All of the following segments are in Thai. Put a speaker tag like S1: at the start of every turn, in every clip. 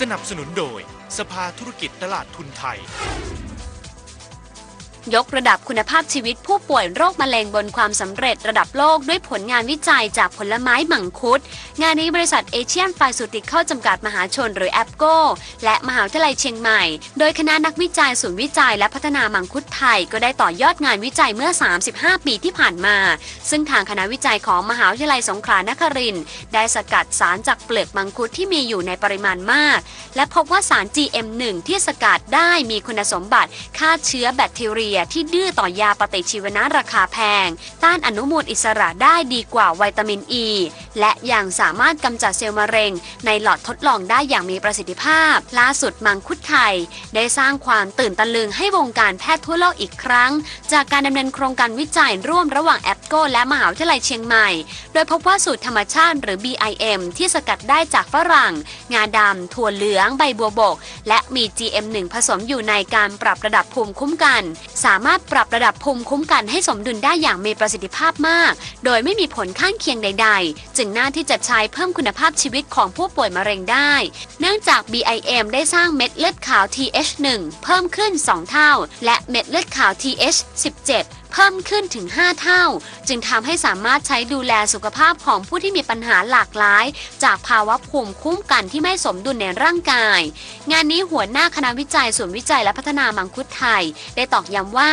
S1: สนับสนุนโดยสภาธุรกิจตลาดทุนไทย
S2: ยกระดับคุณภาพชีวิตผู้ป่วยโรคมะเร็งบนความสำเร็จระดับโลกด้วยผลงานวิจัยจากผลไม้มังคุด งานนี้บริษัทเอเชียนไฟสูติคอลจำกัดมหาชนหรือแอปโกและมหาวิทยาลัยเชียงใหม่ โดยคณะนักวิจัยศูนย์วิจัยและพัฒนามังคุดไทย ก็ได้ต่อยอดงานวิจัยเมื่อ 35 ปีที่ผ่านมา ซึ่งทางคณะวิจัยของมหาวิทยาลัยสงขลานครินทร์ได้สกัดสารจากเปลือกมังคุดที่มีอยู่ในปริมาณมาก และพบว่าสาร GM1 ที่สกัดได้มีคุณสมบัติฆ่าเชื้อแบคทีเรีย ที่ดื้อต่อยาปฏิชีวนะราคาแพง ต้านอนุมูลอิสระได้ดีกว่าวิตามินอ e, ี และยังสามารถกำจัดเซลล์มะเร็ง ในหลอดทดลองได้อย่างมีประสิทธิภาพ ล่าสุดมังคุดไทย ได้สร้างความตื่นตะลึงให้วงการแพทย์ทั่วโลกอีกครั้ง จากการดำเนินโครงการวิจัยร่วมระหว่างแอปโกและมหาวิทยาลัยเชียงใหม่ โดยพบว่าสูตรธรรมชาติหรือ BIM ที่สกัดได้จากฝรั่ง งาดำถั่วเหลือง ใบบัวบก และมี GM1 ผสมอยู่ในการปรับระดับภูมิคุ้มกัน สามารถปรับระดับภูมิคุ้มกันให้สมดุลได้อย่างมีประสิทธิภาพมาก โดยไม่มีผลข้างเคียงใด ๆ จึงน่าที่จะใช้เพิ่มคุณภาพชีวิตของผู้ป่วยมะเร็งได้ เนื่องจาก BIM ได้สร้างเม็ดเลือดขาว TH1 เพิ่มขึ้น 2 เท่า และเม็ดเลือดขาว TH17 เพิ่มขึ้นถึง 5 เท่า จึงทำให้สามารถใช้ดูแลสุขภาพของผู้ที่มีปัญหาหลากหลาย จากภาวะภูมิคุ้มกันที่ไม่สมดุลในร่างกาย งานนี้หัวหน้าคณะวิจัยศูนวิจัยและพัฒนามังคุดไทย ได้ตอกย้ำว่า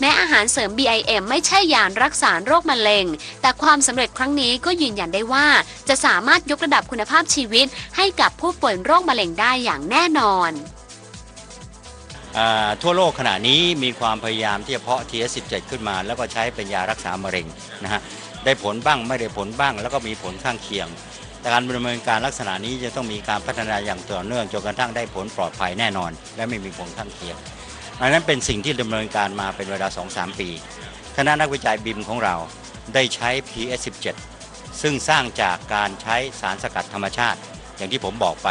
S2: แม้อาหารเสริม BIM ไม่ใช่ยารักษาโรคมะเร็ง แต่ความสำเร็จครั้งนี้ก็ยืนยันได้ว่า จะสามารถยกระดับคุณภาพชีวิต ให้กับผู้ป่วยโรคมะเร็งได้อย่างแน่นอน
S3: ทั่วโลกขณะนี้มีความพยายามที่จะเพาะ TS17 ขึ้นมา แล้วก็ใช้เป็นยารักษามะเร็งนะฮะได้ผลบ้างไม่ได้ผลบ้าง แล้วก็มีผลข้างเคียง แต่การดำเนินการลักษณะนี้จะต้องมีการพัฒนาอย่างต่อเนื่องจนกระทั่งได้ผลปลอดภัยแน่นอน และไม่มีผลข้างเคียงดังนั้นเป็นสิ่งที่ดำเนินการมาเป็นเวลา 2-3 ปี คณะนักวิจัยบิมของเราได้ใช้ PS17 ซึ่งสร้างจากการใช้สารสกัดธรรมชาติ อย่างที่ผมบอกไป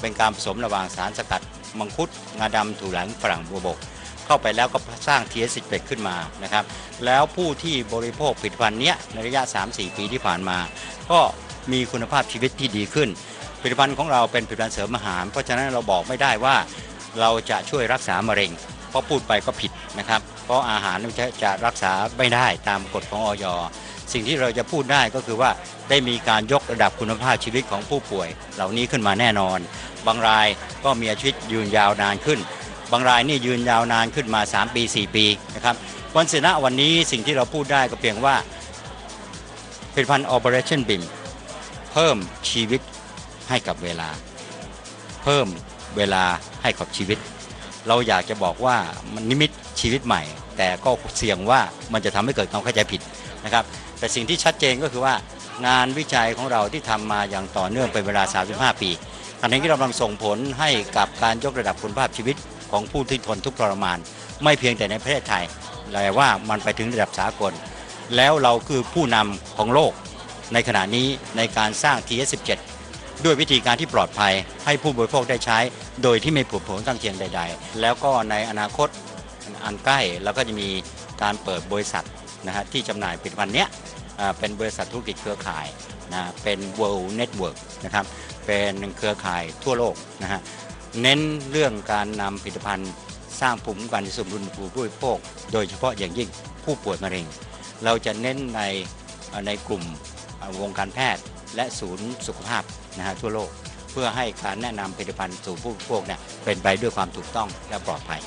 S3: เป็นการผสมระหว่างสารสกัด มังคุดงาดำถั่วเหลืองฝรั่งบัวบก เข้าไปแล้วก็สร้าง TS11 ขึ้นมานะครับ แล้วผู้ที่บริโภคผลิตภัณฑ์เนี้ยในระยะ 3-4 ปีที่ผ่านมา ก็มีคุณภาพชีวิตที่ดีขึ้น ผลิตภัณฑ์ของเราเป็นผลิตภัณฑ์เสริมอาหาร เพราะฉะนั้นเราบอกไม่ได้ว่าเราจะช่วยรักษามะเร็ง เพราะพูดไปก็ผิดนะครับ เพราะอาหารจะจะรักษาไม่ได้ตามกฎของออย สิ่งที่เราจะพูดได้ก็คือว่าได้มีการยกระดับคุณภาพชีวิตของผู้ป่วย เหล่านี้ขึ้นมาแน่นอน บางรายก็มีชีวิตยืนยาวนานขึ้น บางรายนี่ยืนยาวนานขึ้นมา 3 ปี 4 ปีนะครับวันเสนะวันนี้สิ่งที่เราพูดได้ก็เพียงว่าผลิตภัณฑ์ Operation BIM เพิ่มชีวิตให้กับเวลา เพิ่มเวลาให้กับชีวิต เราอยากจะบอกว่ามันนิมิตชีวิตใหม่ แต่ก็เสี่ยงว่ามันจะทำให้เกิดความเข้าใจผิด นะครับแต่สิ่งที่ชัดเจนก็คือว่างานวิจัยของเราที่ทำมาอย่างต่อเนื่องเป็นเวลา 35 ปีขณะนี้กำลังส่งผลให้กับการยกระดับคุณภาพชีวิตของผู้ที่ทนทุกข์ทรมาน ไม่เพียงแต่ในประเทศไทยแต่ว่ามันไปถึงระดับสากล แล้วเราคือผู้นำของโลกในขณะนี้ในการสร้าง TS17 ด้วยวิธีการที่ปลอดภัยให้ผู้บริโภคได้ใช้ โดยที่ไม่ผูกผลข้างเคียงใด ๆ แล้วก็ในอนาคตอันใกล้เราก็จะมีการเปิดบริษัท นะฮะที่จำหน่ายผลิตภัณฑ์เนี้ยเป็นบริษัทธุรกิจเครือข่ายนะเป็น World Network นะครับเป็นเครือข่ายทั่วโลกนะฮะเน้นเรื่องการนำผลิตภัณฑ์สร้างภูมิคุ้มกันที่สมดุลผู้บริโภค โดยเฉพาะอย่างยิ่งผู้ป่วยมะเร็ง เราจะเน้นในในกลุ่มวงการแพทย์และศูนย์สุขภาพนะฮะทั่วโลก เพื่อให้การแนะนำผลิตภัณฑ์สู่ผู้บริโภคเนี่ยเป็นไปด้วยความถูกต้องและปลอดภัย